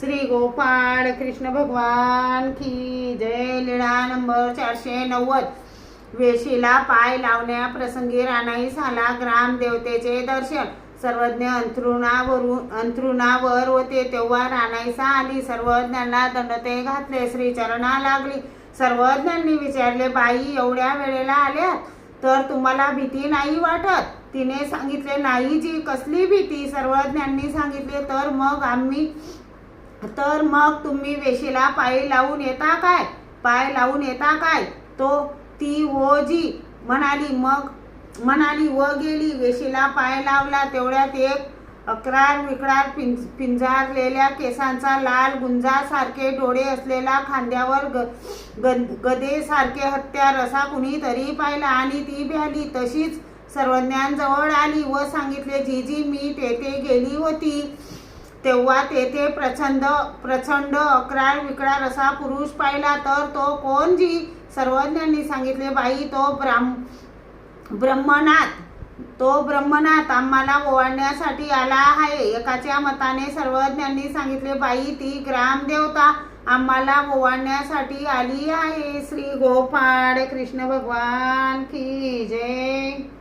श्री गोपाळ कृष्ण भगवान की जय लीळा नंबर चारशे नव्वद. वेशीला पाय लावण्याप्रसंगी झाला ग्राम ग्रामदेवतेचे दर्शन. सर्वज्ञ अंथरुणावरून अंथरुणावर होते तेव्हा रानाईसा आली. सर्वज्ञांना दंडते घातले. श्री चरणा लागली. सर्वज्ञांनी विचारले बाई एवढ्या वेळेला आल्यात? तर तुम्हाला भीती नाही वाटत? तिने सांगितले नाही जी कसली भीती? सर्वज्ञांनी सांगितले तर मग आम्ही तर मग तुम्ही वेशीला पाय लावून येता काय? पाय लावून येता काय? तो ती ओजी जी म्हणाली मग म्हणाली व गेली वेशीला पाय लावला. तेवढ्यात एक अकरार विकरार पिंज पिंजारलेल्या केसांचा लाल गुंजासारखे डोळे असलेला खांद्यावर ग ग- गदेसारखे हत्यार असा कुणीतरी पाहिला आणि ती भ्याली. तशीच सर्वज्ञांजवळ आली व सांगितले जीजी मी तेथे गेली होती. तेव्हा तेथे प्रचंड प्रचंड अकरार विकराळ असा पुरुष पाहिला तर तो कोण जी? सर्वज्ञांनी सांगितले बाई तो ब्राह्म ब्रह्मनाथ. तो ब्रह्मनाथ आम्हाला ओवाळण्यासाठी आला आहे. एकाच्या मताने सर्वज्ञांनी सांगितले बाई ती ग्रामदेवता आम्हाला ओवाळण्यासाठी आली आहे. श्री गोपाळ कृष्ण भगवान की जय.